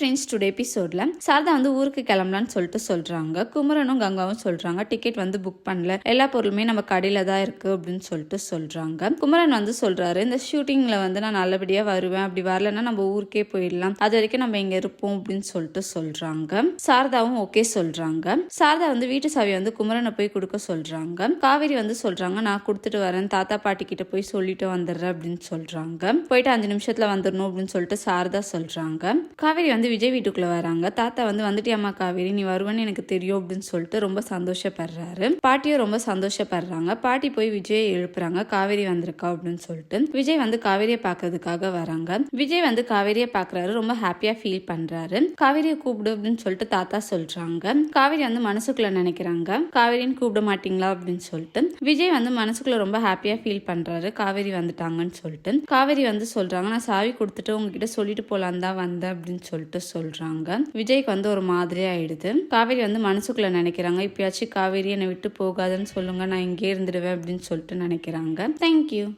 Friends today எபிசோட்ல சாரதா வந்து ஊருக்கு கிளம்பலான்னு சொல்லிட்டு சொல்றாங்க. குமரனும் கங்காவும் சொல்றாங்க. டிக்கெட் வந்து புக் பண்ணல. எல்லா பொருளுமே நம்ம கடையில தான் இருக்கு அப்படின்னு சொல்லிட்டு சொல்றாங்க. குமரன் வந்து சொல்றாரு இந்த ஷூட்டிங்ல வந்து நான் நல்லபடியா வருவேன். அப்படி வரலன்னா நம்ம ஊருக்கே போயிடலாம். அது வரைக்கும் நம்ம இங்க இருப்போம். அப்படின்னு சொல்லிட்டு சொல்றாங்க. சாரதாவும் ஓகே சொல்றாங்க. சாரதா வந்து வீட்டு சாவி வந்து குமரனை போய் கொடுக்க சொல்றாங்க. காவேரி வந்து சொல்றாங்க நான் கொடுத்துட்டு வரேன். தாத்தா பாட்டி கிட்ட போய் சொல்லிட்டு வந்துடுறேன். அப்படின்னு சொல்றாங்க. போயிட்டு அஞ்சு நிமிஷத்துல வந்துடணும் அப்படின்னு சொல்லிட்டு சாரதா சொல்றாங்க. காவேரி வந்து விஜய் வீட்டுக்குள்ளே வராங்க. தாத்தா வந்து வந்துட்டியாம்மா காவேரி? நீ வருவேன்னு எனக்கு தெரியும் அப்படின்னு சொல்லிட்டு ரொம்ப சந்தோஷப்படுறாரு. பாட்டியும் ரொம்ப சந்தோஷப்படுறாங்க. பாட்டி போய் விஜய் எழுப்புறாங்க. காவேரி வந்திருக்கா? அப்படின்னு சொல்லிட்டு. விஜய் வந்து காவேரியை பார்க்கறதுக்காக வராங்க. விஜய் வந்து காவேரியை பார்க்குறாரு. ரொம்ப ஹாப்பியாக ஃபீல் பண்ணுறாரு காவேரியை கூப்பிடு அப்படின்னு சொல்லிட்டு தாத்தா சொல்கிறாங்க காவேரி வந்து மனசுக்குள்ளே நினைக்கிறாங்க. காவேரின்னு கூப்பிட மாட்டீங்களா? அப்படின்னு சொல்லிட்டு. விஜய் வந்து மனசுக்குள்ளே ரொம்ப ஹாப்பியாக ஃபீல் பண்ணுறாரு காவேரி வந்துட்டாங்கன்னு சொல்லிட்டு. காவேரி வந்து சொல்கிறாங்க நான் சாவி கொடுத்துட்டு உங்ககிட்ட சொல்லிட்டு போகலான் தான் வந்தேன் அப்படின்னு சொல்லிட்டு சொல்றாங்க. விஜய்க்கு வந்து ஒரு மாதிரி ஆயிடுது. காவேரி வந்து மனசுக்குள்ள நினைக்கிறாங்க. இப்பயாச்சும் காவேரி என்னை விட்டு போகாதுன்னு சொல்லுங்க நான் இங்கே இருந்துடுவேன் அப்படின்னு சொல்லிட்டு நினைக்கிறாங்க. தேங்க்யூ